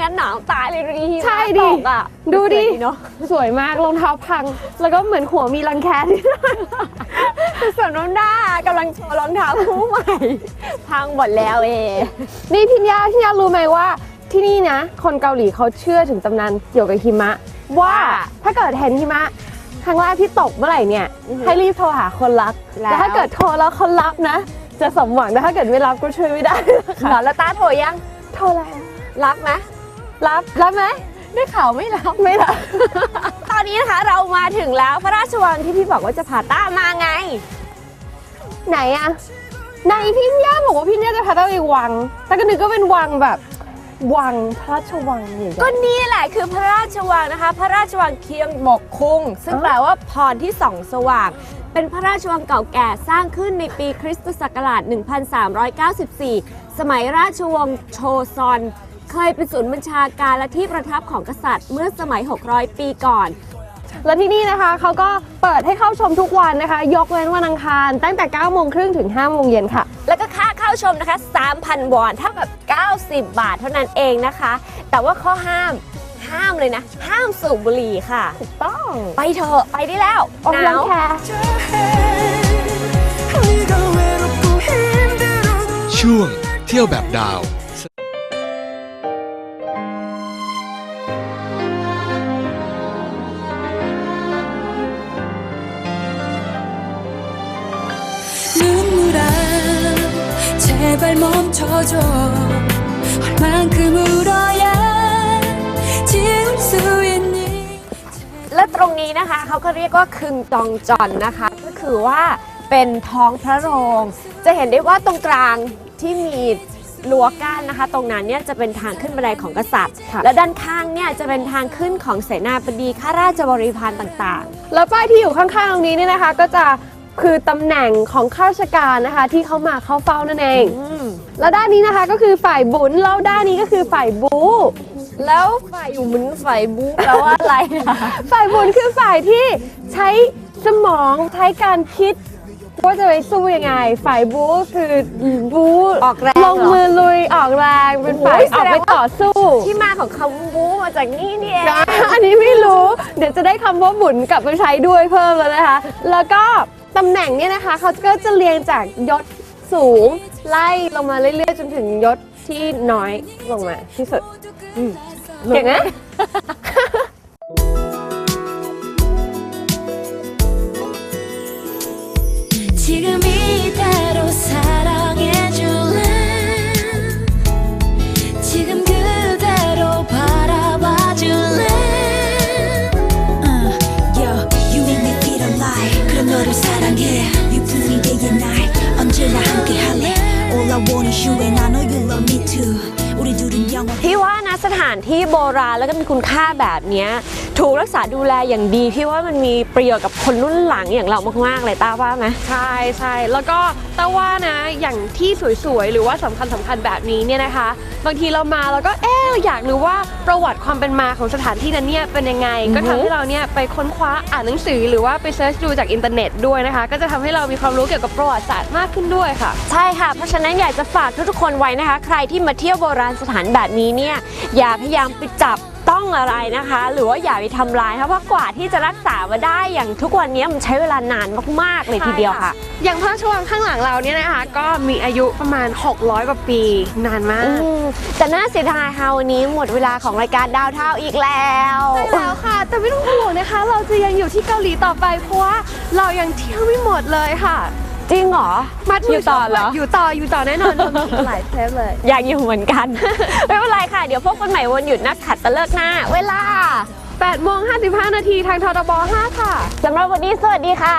งั้นหนาวตายเลยดีใช่ดิ ตกอะดูดิสวยเนาะสวยมากรองเท้าพัง แล้วก็เหมือนหัวมีรังแคนิดหน่อยส่วนน้องด้ากำลังโชว์รองเท้าคู่ใหม่ พังหมดแล้วเอนี่พิญญาพิญญารู้ไหมว่า ที่นี่นะ คนเกาหลีเขาเชื่อถึงตำนานเกี่ยวกับหิมะ ว่าถ้าเกิดเห็นหิมะครั้งแรกที่ตกเมื่อไหร่เนี่ยอือฮึให้รีบโทรหาคนรักแล้วแต่ถ้าเกิดโทรแล้วเขารับนะ จะสมหวังแต่ถ้าเกิดไม่รับก็ช่วยไม่ได้หนอนแล้วตาโถยัง โทรแล้ว รับไหมรับรับไหมได้ข่าวไม่รับไม่รับ ตอนนี้นะคะเรามาถึงแล้วพระราชวังที่พี่บอกว่าจะพาต้ามาไง ไหนอะไหนพิญญาบอกว่าพิญญาจะพาเราไปวัง แต่ก็นึกก็เป็นวังแบบ วังพระราชวังอย่างก็เงี้ยนี่แหละคือพระราชวังนะคะ พระราชวังเคียงบกคุงซึ่งอ๋อแปลว่าพรที่ส่องสว่างเป็นพระราชวังเก่าแก่สร้างขึ้นในปีคริสตศักราช 1394 สมัยราชวงศ์โชซอน เคยเป็นศูนย์บัญชาการและที่ประทับของกษัตริย์ เมื่อสมัย 600 ปีก่อน และที่นี่นะคะเขาก็เปิดให้เข้าชมทุกวันนะคะ ยกเว้นวันอังคาร ตั้งแต่9โมงครึ่งถึง5โมงเย็นค่ะ แล้วก็ค่าเข้าชมนะคะ 3,000 วอนเท่ากับ 90 บาทเท่านั้นเองนะคะ แต่ว่าข้อห้ามห้ามเลยนะ ห้ามสูบบุหรี่ค่ะ ถูกต้อง ไปเถอะ ไปได้แล้วหนาวช่วงเที่ยวแบบดาว 제발 멈춰줘 얼만큼 울어야 지울 수 있니 และตรงนี้นะคะเขาก็เรียกว่าคึงจองจอนนะคะ ก็คือว่าเป็นท้องพระโรง จะเห็นได้ว่าตรงกลางที่มีรั้วกั้นนะคะ ตรงนั้นเนี่ยจะเป็นทางขึ้นบันไดของกษัตริย์ ค่ะ และด้านข้างเนี่ยจะเป็นทางขึ้นของเสนาบดีข้าราชบริพารต่าง แล้วป้ายที่อยู่ข้างๆตรงนี้เนี่ยนะคะ ก็จะ คือตำแหน่งของข้าราชการนะคะที่เขามาเข้าเฝ้านั่นเองๆอืมแล้วด้านนี้นะคะก็คือฝ่ายบุญแล้วด้านนี้ก็คือฝ่ายบู แล้วฝ่ายอยู่เหมือนฝ่ายบู๊แล้วว่าอะไรอะฝ่ายบุญคือฝ่ายที่ใช้สมองใช้การคิดว่าจะไปสู้ยังไง ฝ่ายบูคือบูออกแรงลงเหรอมือลุยออกแรงเป็นฝ่ายโอ้ยออกแสดไปงว่าต่อสู้ ที่มาของคำบู๊มาจากนี่นี่เองอันนี้ไม่รู้ เดี๋ยวจะได้คำว่าบุญกลับไปใช้ด้วยเพิ่มแล้วนะคะ แล้วก็ ตำแหน่งเนี่ยนะคะเขาก็จะเรียงจากยศสูงไล่ลงมาเรื่อยๆ จนถึงยศที่น้อยลงมาที่สุดอืมเก่งนะ issue and I know you love me too. 우리 둘은 สถานที่โบราณแล้วก็มีคุณค่าแบบเนี้ยถูกรักษาดูแลอย่างดีพี่ว่ามันมีประโยชน์กับคนรุ่นหลังอย่างเรามากๆเลยต้าว่าไหมใช่ใช่แล้วก็แต่ว่านะอย่างที่สวยๆ หรือว่าสำคัญสำคัญแบบนี้เนี่ยนะคะ บางทีเรามาแล้วก็เอ๊ะเราอยากรู้ว่าประวัติความเป็นมาของสถานที่นั้นเนี่ยเป็นยังไงอือฮึก็ทำให้เราเนี่ยไปค้นคว้าอ่านหนังสือ หรือว่าไปเซิร์ชดูจากอินเทอร์เน็ตด้วยนะคะ ก็จะทำให้เรามีความรู้เกี่ยวกับประวัติศาสตร์มากขึ้นด้วยค่ะ ใช่ค่ะเพราะฉะนั้นอยากจะฝากทุกๆคนไว้นะคะ ใครที่มาเที่ยวโบราณสถานแบบนี้เนี่ยอย่าพยายามไปจับต้องอะไรนะคะ หรือว่าอย่าไปทำลายเพราะว่ากว่าที่จะรักษามาได้อย่างทุกวันนี้มันใช้เวลานานมากๆเลยทีเดียวค่ะ อย่างพระราชวังข้างหลังเราเนี่ยนะคะ ก็มีอายุประมาณ 600กว่าปีนานมากอืมแต่น่าเสียดายค่ะวันนี้หมดเวลาของรายการดาวเท่าอีกแล้วแล้วค่ะ แต่ไม่ต้องห่วงนะคะ เราจะยังอยู่ที่เกาหลีต่อไปเพราะว่าเรายังเที่ยวไม่หมดเลยค่ะ จริงเหรอ มัดอยู่ต่อเหรอ อยู่ต่ออยู่ต่อแน่นอนทำอีหลายเทปเลย อยากอยู่เหมือนกัน ไม่เป็นไรค่ะ เดี๋ยวพบกันใหม่วันหยุดนักขัดตะเลิกหน้า เวลา8โมง55 นาทีทางทอทบ 5 ค่ะสำหรับวันนี้สวัสดีค่ะ